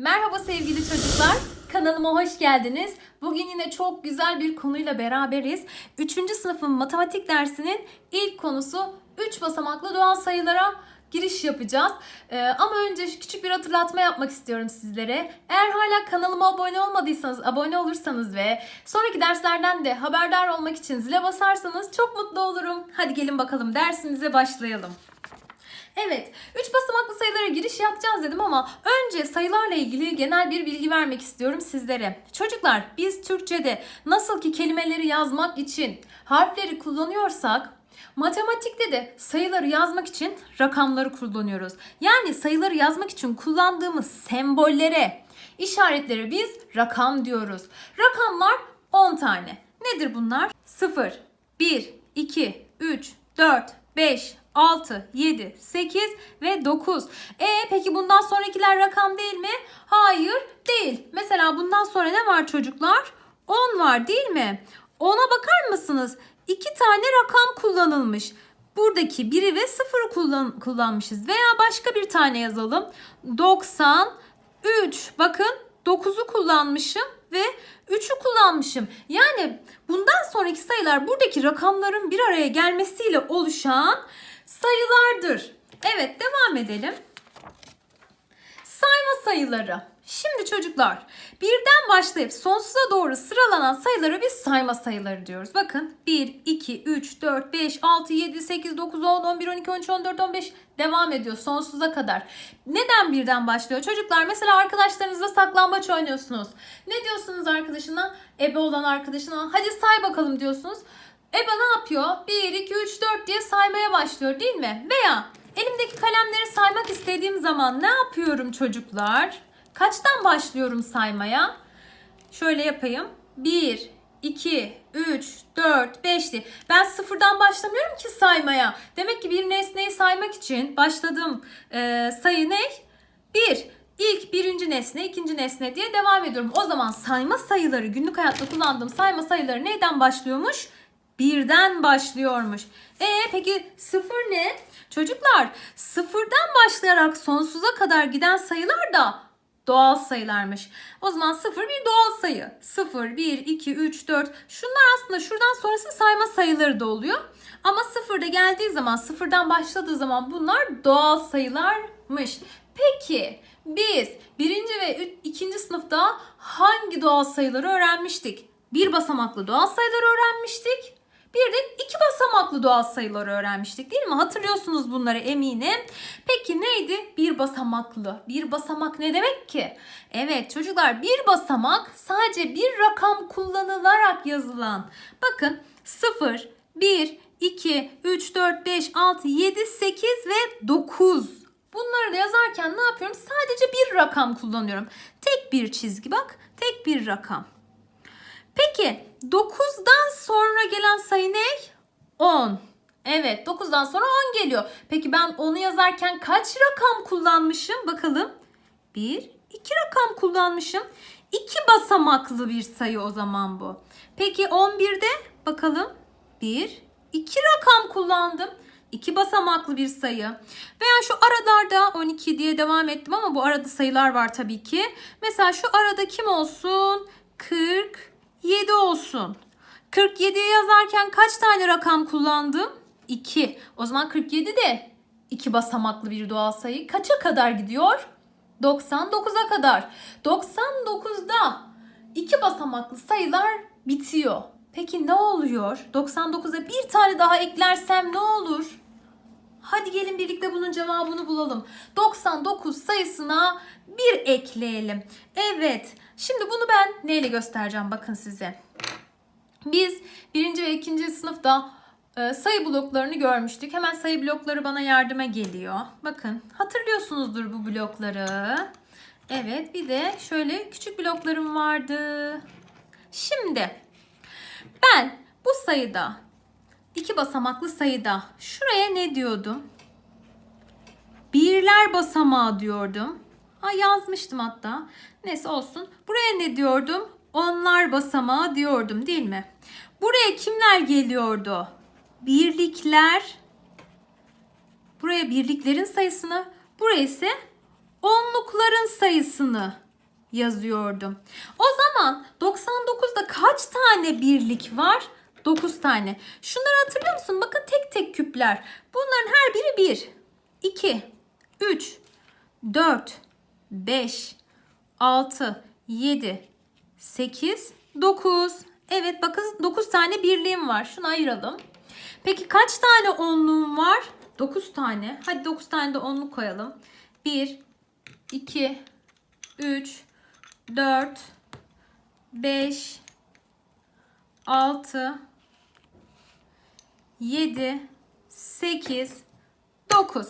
Merhaba sevgili çocuklar. Kanalıma hoş geldiniz. Bugün yine çok güzel bir konuyla beraberiz. 3. sınıfın matematik dersinin ilk konusu 3 basamaklı doğal sayılara giriş yapacağız. Ee, ama önce küçük bir hatırlatma yapmak istiyorum sizlere. Eğer hala kanalıma abone olmadıysanız, abone olursanız ve sonraki derslerden de haberdar olmak için zile basarsanız çok mutlu olurum. Hadi gelin bakalım dersimize başlayalım. Evet, 3 basamaklı sayılara giriş yapacağız dedim ama önce sayılarla ilgili genel bir bilgi vermek istiyorum sizlere. Çocuklar, biz Türkçe'de nasıl ki kelimeleri yazmak için harfleri kullanıyorsak, matematikte de sayıları yazmak için rakamları kullanıyoruz. Yani sayıları yazmak için kullandığımız sembollere, işaretlere biz rakam diyoruz. Rakamlar 10 tane. Nedir bunlar? 0, 1, 2, 3, 4, 5, 6, 7, 8 ve 9. E peki bundan sonrakiler rakam değil mi? Hayır değil. Mesela bundan sonra ne var çocuklar? 10 var değil mi? 10'a bakar mısınız? 2 tane rakam kullanılmış. Buradaki 1'i ve 0'ı kullan kullanmışız. Veya başka bir tane yazalım. 93. Bakın 9'u kullanmışım ve 3'ü kullanmışım. Yani bundan sonraki sayılar buradaki rakamların bir araya gelmesiyle oluşan sayılardır. Evet devam edelim. Sayma sayıları. Şimdi çocuklar birden başlayıp sonsuza doğru sıralanan sayılara biz sayma sayıları diyoruz. Bakın 1, 2, 3, 4, 5, 6, 7, 8, 9, 10, 11, 12, 13, 14, 15 devam ediyor sonsuza kadar. Neden birden başlıyor? Çocuklar mesela arkadaşlarınızla saklambaç oynuyorsunuz. Ne diyorsunuz arkadaşına? Ebe olan arkadaşına hadi say bakalım diyorsunuz. Ebe ne yapıyor? 1, 2, 3, 4 diye saymaya başlıyor değil mi? Veya elimdeki kalemleri saymak istediğim zaman ne yapıyorum çocuklar? Kaçtan başlıyorum saymaya? Şöyle yapayım. 1, 2, 3, 4, 5 diye. Ben sıfırdan başlamıyorum ki saymaya. Demek ki bir nesneyi saymak için başladığım e, sayı ne? 1. İlk birinci nesne, ikinci nesne diye devam ediyorum. O zaman sayma sayıları, günlük hayatta kullandığım sayma sayıları neyden başlıyormuş? Birden başlıyormuş. E peki sıfır ne? Çocuklar sıfırdan başlayarak sonsuza kadar giden sayılar da doğal sayılarmış. O zaman sıfır bir doğal sayı. 0, 1, 2, 3, 4. Şunlar aslında şuradan sonrası sayma sayıları da oluyor. Ama sıfırda geldiği zaman, sıfırdan başladığı zaman bunlar doğal sayılarmış. Peki biz birinci ve ikinci sınıfta hangi doğal sayıları öğrenmiştik? Bir basamaklı doğal sayıları öğrenmiştik. Bir de iki basamaklı doğal sayıları öğrenmiştik değil mi? Hatırlıyorsunuz bunları eminim. Peki neydi? Bir basamaklı. Bir basamak ne demek ki? Evet çocuklar bir basamak sadece bir rakam kullanılarak yazılan. Bakın 0, 1, 2, 3, 4, 5, 6, 7, 8 ve 9. Bunları da yazarken ne yapıyorum? Sadece bir rakam kullanıyorum. Tek bir çizgi bak. Tek bir rakam. Peki 9'dan sonra gelen sayı ne? 10. Evet 9'dan sonra 10 geliyor. Peki ben onu yazarken kaç rakam kullanmışım? Bakalım. 1, 2 rakam kullanmışım. 2 basamaklı bir sayı o zaman bu. Peki 11'de bakalım. 1, 2 rakam kullandım. 2 basamaklı bir sayı. Veya şu aralarda 12 diye devam ettim ama bu arada sayılar var tabii ki. Mesela şu arada kim olsun? 47 olsun. 47'yi yazarken kaç tane rakam kullandım? 2. O zaman 47 de 2 basamaklı bir doğal sayı. Kaça kadar gidiyor? 99'a kadar. 99'da 2 basamaklı sayılar bitiyor. Peki ne oluyor? 99'a bir tane daha eklersem ne olur? Hadi gelin birlikte bunun cevabını bulalım. 99 sayısına 1 ekleyelim. Evet. Şimdi bunu ben neyle göstereceğim bakın size. Biz birinci ve ikinci sınıfta e, sayı bloklarını görmüştük. Hemen sayı blokları bana yardıma geliyor. Bakın hatırlıyorsunuzdur bu blokları. Evet bir de şöyle küçük bloklarım vardı. Şimdi ben bu sayıda iki basamaklı sayıda şuraya ne diyordum? Birler basamağı diyordum. Ha yazmıştım hatta. Neyse olsun. Buraya ne diyordum? Onlar basamağı diyordum değil mi? Buraya kimler geliyordu? Birlikler. Buraya birliklerin sayısını, buraya ise onlukların sayısını yazıyordum. O zaman 99'da kaç tane birlik var? 9 tane. Şunları hatırlıyor musun? Bakın tek tek küpler. Bunların her biri 1, 2, 3, 4, 5, 6, 7, 8, 9. Evet bakın 9 tane birliğim var. Şunu ayıralım. Peki kaç tane onluğum var? 9 tane. Hadi 9 tane de onluk koyalım. 1, 2, 3, 4, 5, 6, 7, 8, 9.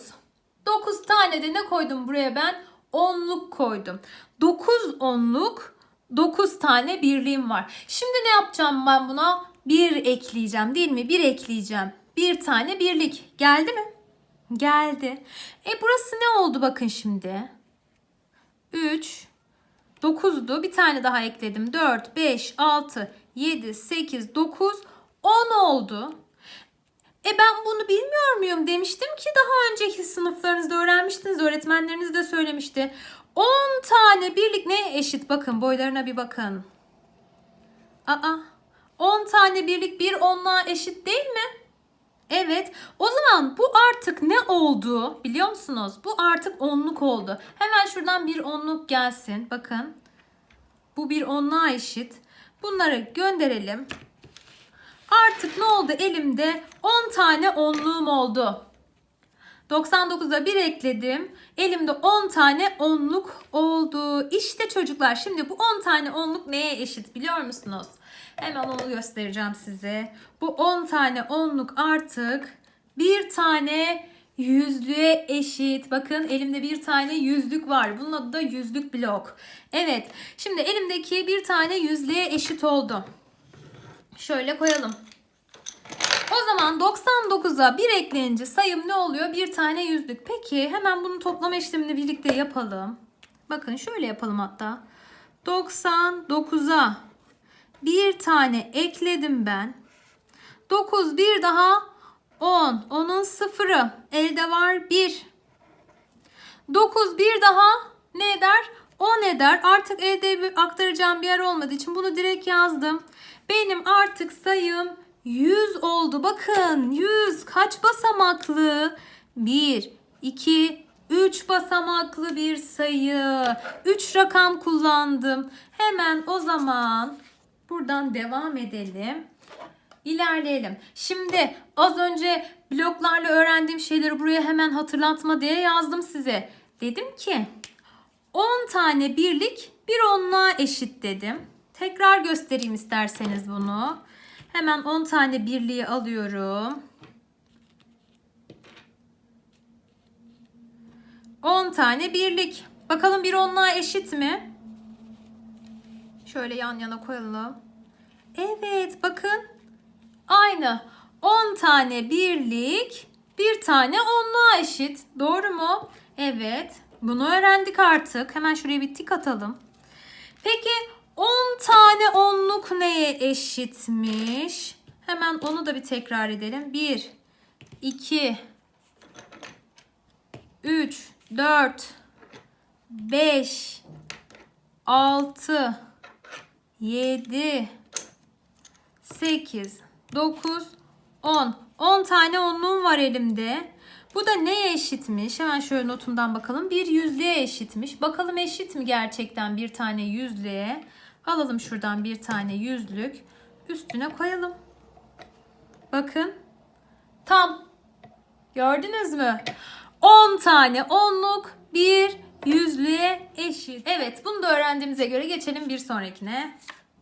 9 tane de ne koydum buraya ben? Onluk koydum. 9 onluk 9 tane birliğim var. Şimdi ne yapacağım ben buna? 1 ekleyeceğim değil mi? 1 ekleyeceğim. Bir tane birlik. Geldi mi? Geldi. E burası ne oldu bakın şimdi? 3, 9'du. Bir tane daha ekledim. 4, 5, 6, 7, 8, 9, 10 oldu. E ben bunu bilmiyor muyum demiştim önceki sınıflarınızda öğrenmiştiniz. Öğretmenleriniz de söylemişti. 10 tane birlik neye eşit? Bakın boylarına bir bakın. Aa 10 tane birlik bir onluğa eşit değil mi? Evet. O zaman bu artık ne oldu biliyor musunuz? Bu artık onluk oldu. Hemen şuradan bir onluk gelsin. Bakın. Bu bir onluğa eşit. Bunları gönderelim. Artık ne oldu elimde? 10 tane onluğum oldu. 99'a 1 ekledim. Elimde 10 tane onluk oldu. İşte çocuklar şimdi bu 10 tane onluk neye eşit biliyor musunuz? Hemen onu göstereceğim size. Bu 10 tane onluk artık bir tane yüzlüğe eşit. Bakın elimde bir tane yüzlük var. Bunun adı da yüzlük blok. Evet şimdi elimdeki bir tane yüzlüğe eşit oldu. Şöyle koyalım. O zaman 99'a 1 ekleyince sayım ne oluyor? Bir tane yüzlük. Peki hemen bunun toplama işlemini birlikte yapalım. Bakın şöyle yapalım hatta. 99'a bir tane ekledim ben. 9 bir daha 10. Onun sıfırı. Elde var 1. 9 bir daha ne eder? 10 eder. Artık elde aktaracağım bir yer olmadığı için bunu direkt yazdım. Benim artık sayım 100 oldu. Bakın 100 kaç basamaklı? 1, 2, 3 basamaklı bir sayı. 3 rakam kullandım. Hemen o zaman buradan devam edelim. İlerleyelim. Şimdi az önce bloklarla öğrendiğim şeyleri buraya hemen hatırlatma diye yazdım size. Dedim ki 10 tane birlik bir onluğa eşit dedim. Tekrar göstereyim isterseniz bunu. Hemen 10 tane birliği alıyorum. 10 tane birlik. Bakalım bir onluğa eşit mi? Şöyle yan yana koyalım. Evet bakın. Aynı. 10 tane birlik bir tane onluğa eşit. Doğru mu? Evet. Bunu öğrendik artık. Hemen şuraya bir tik atalım. Peki 10 tane onluk neye eşitmiş? Hemen onu da bir tekrar edelim. 1, 2, 3, 4, 5, 6, 7, 8, 9, 10. 10 tane onluğum var elimde. Bu da neye eşitmiş? Hemen şöyle notumdan bakalım. Bir yüzlüğe eşitmiş. Bakalım eşit mi gerçekten bir tane yüzlüğe? Alalım şuradan bir tane yüzlük. Üstüne koyalım. Bakın. Tam. Gördünüz mü? 10 tane onluk bir yüzlüğe eşit. Evet bunu da öğrendiğimize göre geçelim bir sonrakine.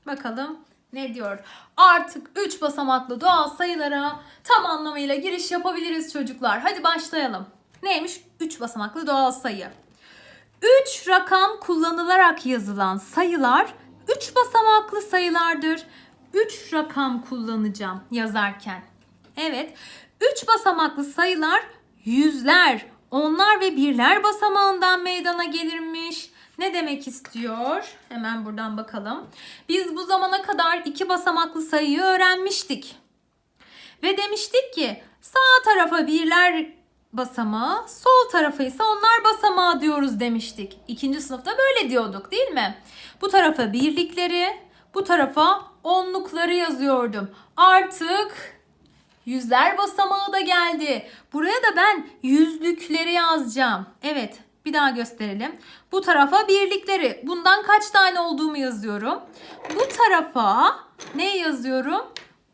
Bakalım ne diyor? Artık 3 basamaklı doğal sayılara tam anlamıyla giriş yapabiliriz çocuklar. Hadi başlayalım. Neymiş 3 basamaklı doğal sayı? 3 rakam kullanılarak yazılan sayılar 3 basamaklı sayılardır. 3 rakam kullanacağım yazarken. Evet. 3 basamaklı sayılar yüzler, onlar ve birler basamağından meydana gelirmiş. Ne demek istiyor? Hemen buradan bakalım. Biz bu zamana kadar iki basamaklı sayıyı öğrenmiştik. Ve demiştik ki sağ tarafa birler basamağı, sol tarafa ise onlar basamağı diyoruz demiştik. İkinci sınıfta böyle diyorduk değil mi? Bu tarafa birlikleri, bu tarafa onlukları yazıyordum. Artık yüzler basamağı da geldi. Buraya da ben yüzlükleri yazacağım. Evet, bir daha gösterelim. Bu tarafa birlikleri. Bundan kaç tane olduğumu yazıyorum. Bu tarafa ne yazıyorum?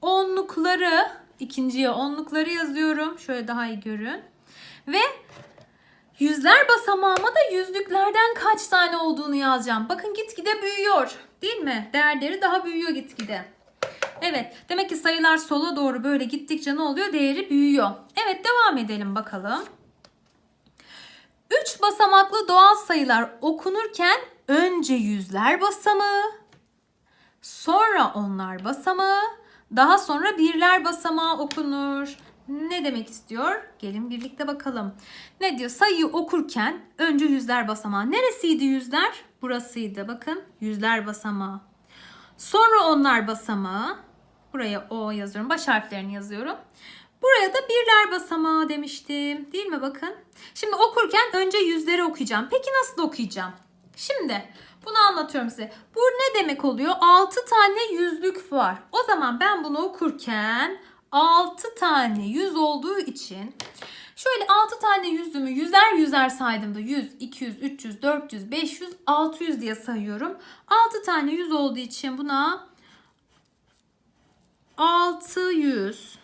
Onlukları. İkinciye onlukları yazıyorum. Şöyle daha iyi görün. Ve yüzler basamağıma da yüzlüklerden kaç tane olduğunu yazacağım. Bakın gitgide büyüyor. Değil mi? Değerleri daha büyüyor gitgide. Evet. Demek ki sayılar sola doğru böyle gittikçe ne oluyor? Değeri büyüyor. Evet devam edelim bakalım. 3 basamaklı doğal sayılar okunurken önce yüzler basamağı, sonra onlar basamağı, daha sonra birler basamağı okunur. Ne demek istiyor? Gelin birlikte bakalım. Ne diyor? Sayıyı okurken önce yüzler basamağı. Neresiydi yüzler? Burasıydı. Bakın yüzler basamağı. Sonra onlar basamağı. Buraya O yazıyorum. Baş harflerini yazıyorum. Buraya da birler basamağı demiştim. Değil mi bakın? Şimdi okurken önce yüzleri okuyacağım. Peki nasıl okuyacağım? Şimdi bunu anlatıyorum size. Bu ne demek oluyor? 6 tane yüzlük var. O zaman ben bunu okurken 6 tane yüz olduğu için şöyle 6 tane yüzümü yüzer yüzer saydığımda 100, 200, 300, 400, 500, 600 diye sayıyorum. 6 tane yüz olduğu için buna 600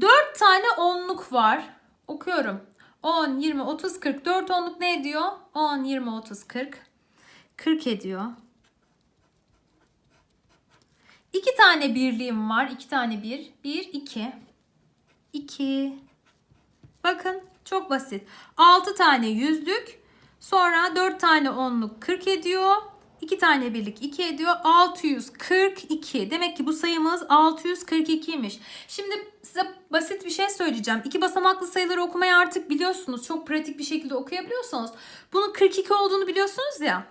4 tane onluk var. Okuyorum. 10, 20, 30, 40. 4 onluk ne ediyor? 10, 20, 30, 40. 40 ediyor. 2 tane birliğim var. 2 tane bir. 1, 2. 2. Bakın çok basit. 6 tane yüzlük. Sonra 4 tane onluk 40 ediyor. 2 tane birlik 2 ediyor. 642. Demek ki bu sayımız 642'ymiş. Şimdi size basit bir şey söyleyeceğim. İki basamaklı sayıları okumayı artık biliyorsunuz. Çok pratik bir şekilde okuyabiliyorsunuz. Bunun 42 olduğunu biliyorsunuz ya.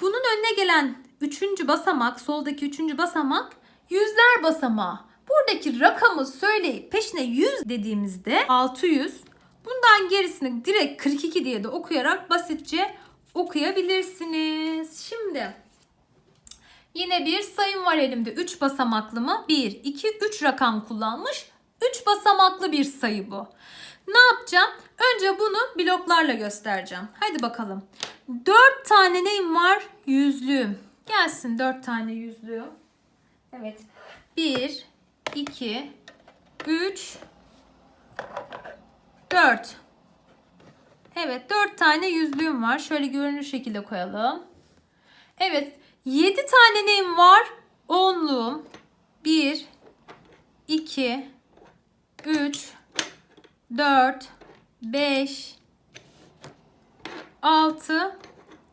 Bunun önüne gelen 3. basamak, soldaki 3. basamak yüzler basamağı. Buradaki rakamı söyleyip peşine 100 dediğimizde 600. Bundan gerisini direkt 42 diye de okuyarak basitçe okuyabilirsiniz. Şimdi yine bir sayım var elimde. 3 basamaklı mı? 1, 2, 3 rakam kullanmış. 3 basamaklı bir sayı bu. Ne yapacağım? Önce bunu bloklarla göstereceğim. Hadi bakalım. 4 tane neyim var? Yüzlüğüm. Gelsin 4 tane yüzlüğüm. Evet. 1, 2, 3, 4. Evet 4 tane yüzlüğüm var. Şöyle görünür şekilde koyalım. Evet 7 tane neyim var? Onluğum. 1, 2, 3, 4, 5, 6,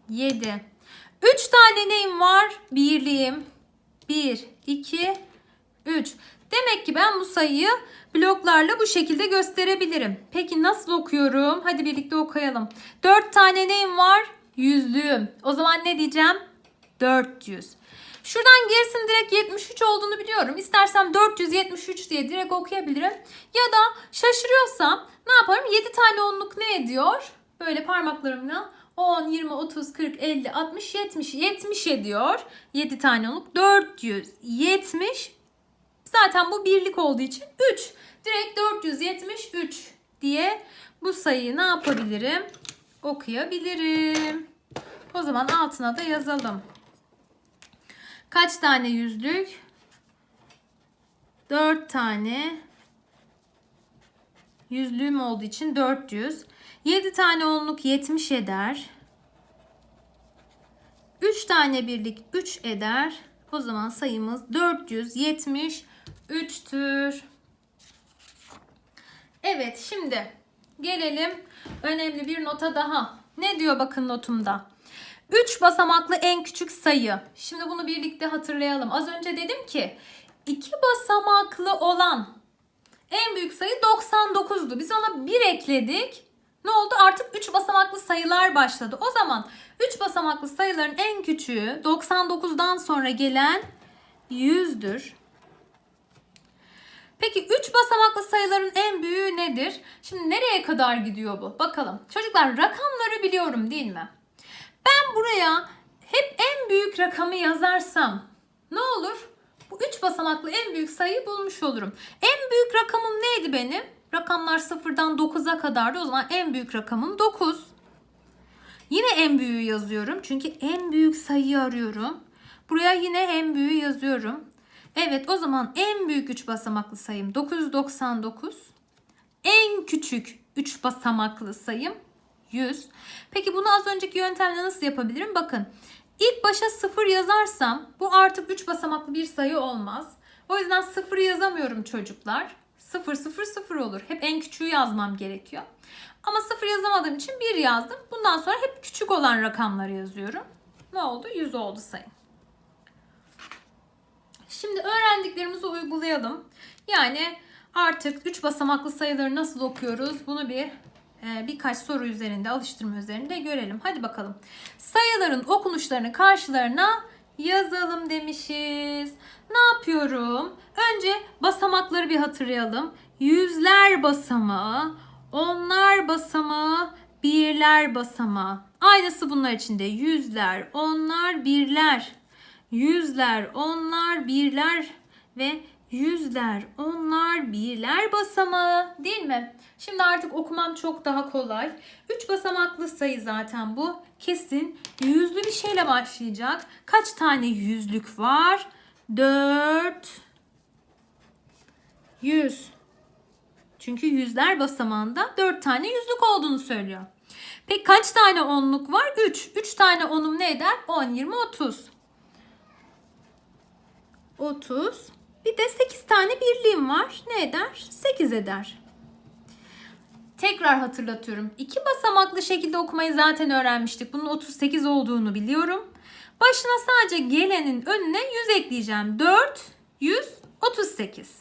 7. 3 tane neyim var? Birliğim. 1, 2, 3. Demek ki ben bu sayıyı bloklarla bu şekilde gösterebilirim. Peki nasıl okuyorum? Hadi birlikte okuyalım. 4 tane neyim var? Yüzlüğüm. O zaman ne diyeceğim? 400. Şuradan gerisinin direkt 73 olduğunu biliyorum. İstersem 473 diye direkt okuyabilirim. Ya da şaşırıyorsam ne yaparım? 7 tane onluk ne ediyor? Böyle parmaklarımla 10, 20, 30, 40, 50, 60, 70. 70 ediyor. 7 tane onluk 470. Zaten bu birlik olduğu için 3. Direkt 473 diye bu sayıyı ne yapabilirim? Okuyabilirim. O zaman altına da yazalım. Kaç tane yüzlük? 4 tane yüzlüğüm olduğu için 400. 7 tane onluk 70 eder. 3 tane birlik 3 eder. O zaman sayımız 473'tür. Evet şimdi gelelim önemli bir nota daha. Ne diyor bakın notumda? 3 basamaklı en küçük sayı. Şimdi bunu birlikte hatırlayalım. Az önce dedim ki 2 basamaklı olan en büyük sayı 99'du. Biz ona 1 ekledik. Ne oldu? Artık 3 basamaklı sayılar başladı. O zaman 3 basamaklı sayıların en küçüğü 99'dan sonra gelen 100'dür. Peki 3 basamaklı sayıların en büyüğü nedir? Şimdi nereye kadar gidiyor bu? Bakalım. Çocuklar rakamları biliyorum değil mi? Ben buraya hep en büyük rakamı yazarsam ne olur? Bu 3 basamaklı en büyük sayıyı bulmuş olurum. En büyük rakamım neydi benim? Rakamlar sıfırdan 9'a kadardı. O zaman en büyük rakamım 9. Yine en büyüğü yazıyorum. Çünkü en büyük sayıyı arıyorum. Buraya yine en büyüğü yazıyorum. Evet o zaman en büyük 3 basamaklı sayım 999. En küçük 3 basamaklı sayım 100. Peki bunu az önceki yöntemle nasıl yapabilirim? Bakın ilk başa 0 yazarsam bu artık 3 basamaklı bir sayı olmaz. O yüzden 0 yazamıyorum çocuklar. 0 0 0 olur. Hep en küçüğü yazmam gerekiyor. Ama 0 yazamadığım için 1 yazdım. Bundan sonra hep küçük olan rakamları yazıyorum. Ne oldu? 100 oldu sayım. Şimdi öğrendiklerimizi uygulayalım. Yani artık 3 basamaklı sayıları nasıl okuyoruz? Bunu bir e, birkaç soru üzerinde, alıştırma üzerinde görelim. Hadi bakalım. Sayıların okunuşlarını karşılarına yazalım demişiz. Ne yapıyorum? Önce basamakları bir hatırlayalım. Yüzler basamağı, onlar basamağı, birler basamağı. Aynısı bunlar içinde. Yüzler, onlar, birler. Yüzler, onlar, birler ve yüzler, onlar, birler basamağı değil mi? Şimdi artık okumam çok daha kolay. 3 basamaklı sayı zaten bu. Kesin yüzlü bir şeyle başlayacak. Kaç tane yüzlük var? 4 100. Çünkü yüzler basamağında 4 tane yüzlük olduğunu söylüyor. Peki kaç tane onluk var? 3. 3 tane onum ne eder? 10, 20, 30. 30. Bir de 8 tane birliğim var. Ne eder? 8 eder. Tekrar hatırlatıyorum. İki basamaklı şekilde okumayı zaten öğrenmiştik. Bunun 38 olduğunu biliyorum. Başına sadece gelenin önüne 100 ekleyeceğim. 4, 100, 38.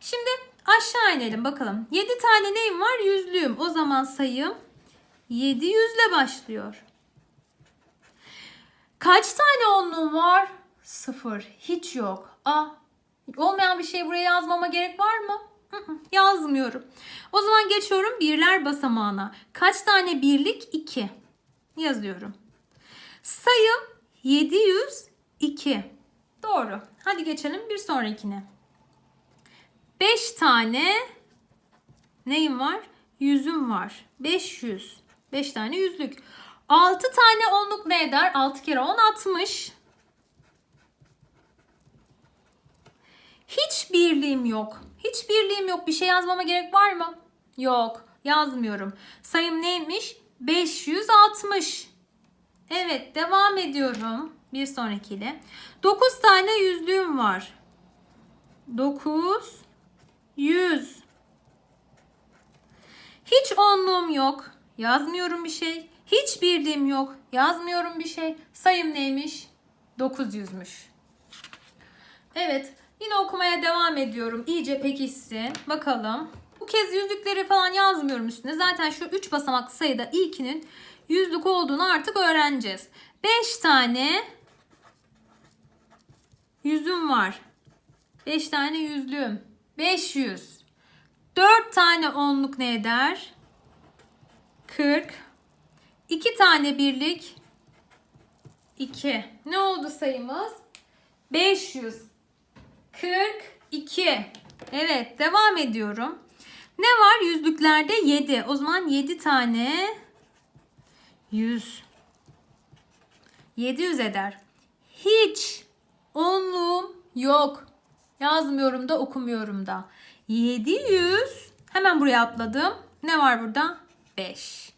Şimdi aşağı inelim bakalım. 7 tane neyim var? Yüzlüğüm. O zaman sayım 700 ile başlıyor. Kaç tane onluğum var? Sıfır. Hiç yok. A. Olmayan bir şey buraya yazmama gerek var mı? Yazmıyorum. O zaman geçiyorum birler basamağına. Kaç tane birlik? 2. Yazıyorum. Sayım 702. Doğru. Hadi geçelim bir sonrakine. 5 tane neyim var? Yüzüm var. 500. 5 tane yüzlük. 6 tane onluk ne eder? 6 kere 10 60. Hiç birliğim yok. Hiç birliğim yok. Bir şey yazmama gerek var mı? Yok. Yazmıyorum. Sayım neymiş? 560. Evet devam ediyorum. Bir sonrakiyle. 9 tane yüzlüğüm var. 9 100. Hiç onluğum yok. Yazmıyorum bir şey. Hiç birliğim yok. Yazmıyorum bir şey. Sayım neymiş? 900'müş. Evet. Yine okumaya devam ediyorum. İyice pekişsin. Bakalım. Bu kez yüzlükleri falan yazmıyorum üstüne. Zaten şu 3 basamaklı sayıda ilkinin yüzlük olduğunu artık öğreneceğiz. 5 tane yüzüm var. 5 tane yüzlüğüm. 500. 4 tane onluk ne eder? 40. 2 tane birlik 2. Ne oldu sayımız? 542. Evet devam ediyorum. Ne var yüzlüklerde? 7. O zaman 7 tane 100. 700 eder. Hiç onluğum yok. Yazmıyorum da okumuyorum da. 700. Hemen buraya atladım. Ne var burada? 5.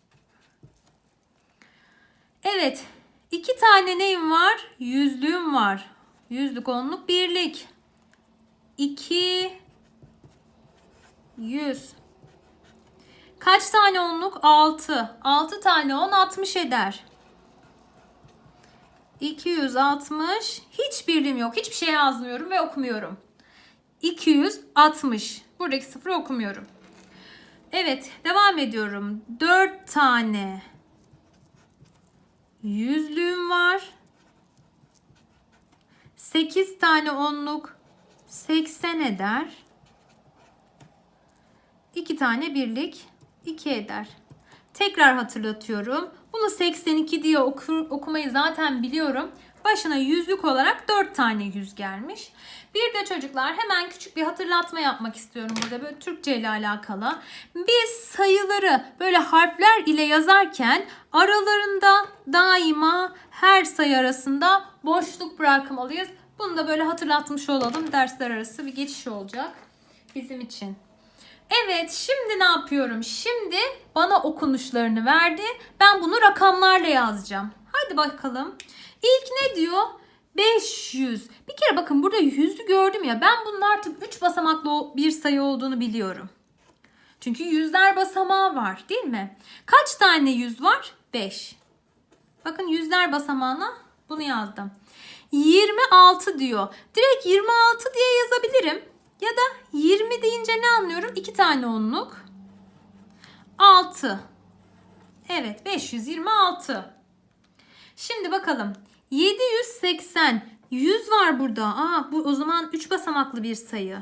Evet. iki tane neyim var? Yüzlüğüm var. Yüzlük onluk birlik. 2 100. Kaç tane onluk? 6. 6 tane 10 60 eder. 260. Hiç birliğim yok. Hiçbir şey yazmıyorum ve okumuyorum. 260. Buradaki sıfırı okumuyorum. Evet, devam ediyorum. 4 tane yüzlüğüm var. 8 tane onluk 80 eder. 2 tane birlik 2 eder. Tekrar hatırlatıyorum. Bunu 82 diye okur, okumayı zaten biliyorum. Başına yüzlük olarak 4 tane yüz gelmiş. Bir de çocuklar hemen küçük bir hatırlatma yapmak istiyorum burada böyle Türkçe ile alakalı. Biz sayıları böyle harfler ile yazarken aralarında daima her sayı arasında boşluk bırakmalıyız. Bunu da böyle hatırlatmış olalım. Dersler arası bir geçiş olacak bizim için. Evet şimdi ne yapıyorum? Şimdi bana okunuşlarını verdi. Ben bunu rakamlarla yazacağım. Hadi bakalım. İlk ne diyor? 500. Bir kere bakın burada yüzü gördüm ya. Ben bunun artık 3 basamaklı bir sayı olduğunu biliyorum. Çünkü yüzler basamağı var değil mi? Kaç tane yüz var? 5. Bakın yüzler basamağına bunu yazdım. 26 diyor. Direkt 26 diye yazabilirim. Ya da 20 deyince ne anlıyorum? 2 tane onluk. 6. Evet 526. Şimdi bakalım. 780. 100 var burada. Aa, bu o zaman 3 basamaklı bir sayı.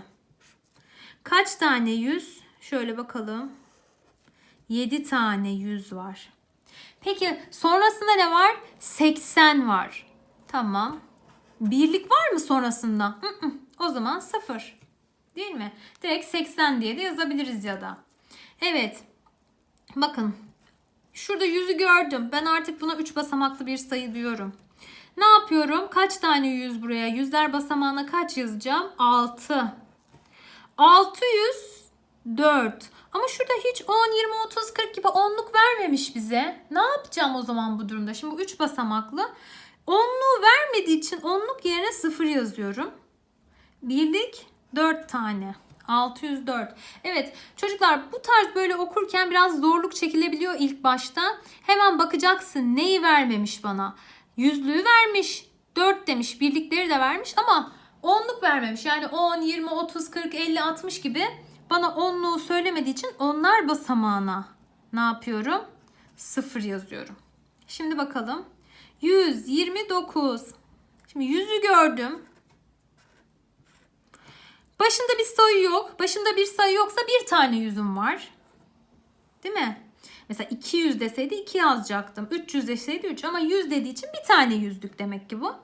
Kaç tane 100? Şöyle bakalım. 7 tane 100 var. Peki sonrasında ne var? 80 var. Tamam. Birlik var mı sonrasında? O zaman 0. Değil mi? Direkt 80 diye de yazabiliriz ya da. Evet. Bakın. Şurada yüzü gördüm. Ben artık buna 3 basamaklı bir sayı diyorum. Ne yapıyorum? Kaç tane yüz buraya? Yüzler basamağına kaç yazacağım? 6. 604. Ama şurada hiç 10, 20, 30, 40 gibi onluk vermemiş bize. Ne yapacağım o zaman bu durumda? Şimdi bu 3 basamaklı. Onluğu vermediği için onluk yerine 0 yazıyorum. Birlik 4 tane. 604. Evet çocuklar bu tarz böyle okurken biraz zorluk çekilebiliyor ilk başta. Hemen bakacaksın neyi vermemiş bana. Yüzlüğü vermiş. 4 demiş. Birlikleri de vermiş ama onluk vermemiş. Yani 10, 20, 30, 40, 50, 60 gibi bana onluğu söylemediği için onlar basamağına ne yapıyorum? 0 yazıyorum. Şimdi bakalım. 129. Şimdi yüzü gördüm. Başında bir sayı yok. Başında bir sayı yoksa bir tane yüzüm var. Değil mi? Mesela 200 deseydi 2 yazacaktım. 300 deseydi 3 ama 100 dediği için bir tane yüzlük demek ki bu.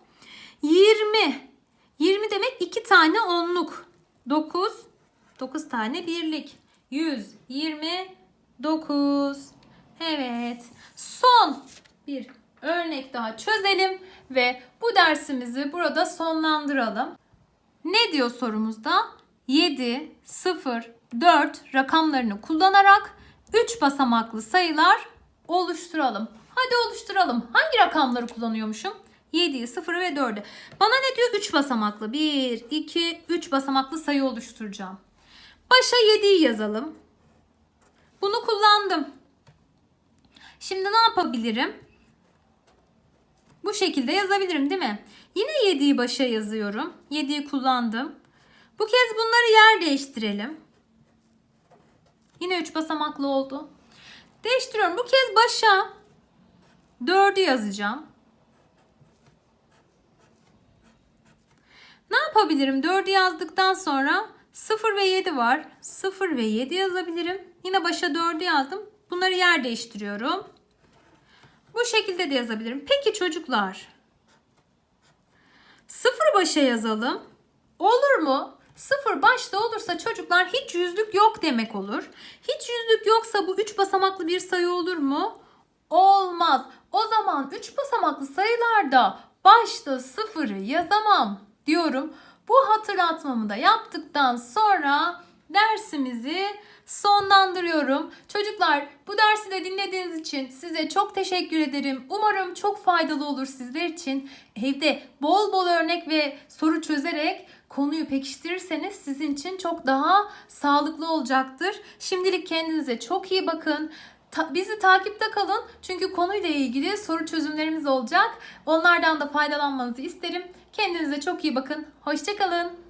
20. 20 demek 2 tane onluk. 9. 9 tane birlik. 129. Evet. Son bir örnek daha çözelim ve bu dersimizi burada sonlandıralım. Ne diyor sorumuzda? 7, 0, 4 rakamlarını kullanarak 3 basamaklı sayılar oluşturalım. Hadi oluşturalım. Hangi rakamları kullanıyormuşum? 7'yi, 0'ı ve 4'ü. Bana ne diyor? 3 basamaklı. 1, 2, 3 basamaklı sayı oluşturacağım. Başa 7'yi yazalım. Bunu kullandım. Şimdi ne yapabilirim? Bu şekilde yazabilirim değil mi? Yine 7'yi başa yazıyorum. 7'yi kullandım. Bu kez bunları yer değiştirelim. Yine 3 basamaklı oldu. Değiştiriyorum. Bu kez başa 4'ü yazacağım. Ne yapabilirim? 4'ü yazdıktan sonra 0 ve 7 var. 0 ve 7 yazabilirim. Yine başa 4'ü yazdım. Bunları yer değiştiriyorum. Bu şekilde de yazabilirim. Peki çocuklar. 0 başa yazalım. Olur mu? Sıfır başta olursa çocuklar hiç yüzlük yok demek olur. Hiç yüzlük yoksa bu 3 basamaklı bir sayı olur mu? Olmaz. O zaman 3 basamaklı sayılarda başta sıfırı yazamam diyorum. Bu hatırlatmamı da yaptıktan sonra dersimizi sonlandırıyorum. Çocuklar bu dersi de dinlediğiniz için size çok teşekkür ederim. Umarım çok faydalı olur sizler için. Evde bol bol örnek ve soru çözerek konuyu pekiştirirseniz sizin için çok daha sağlıklı olacaktır. Şimdilik kendinize çok iyi bakın. Ta- bizi takipte kalın çünkü konuyla ilgili soru çözümlerimiz olacak. Onlardan da faydalanmanızı isterim. Kendinize çok iyi bakın. Hoşçakalın.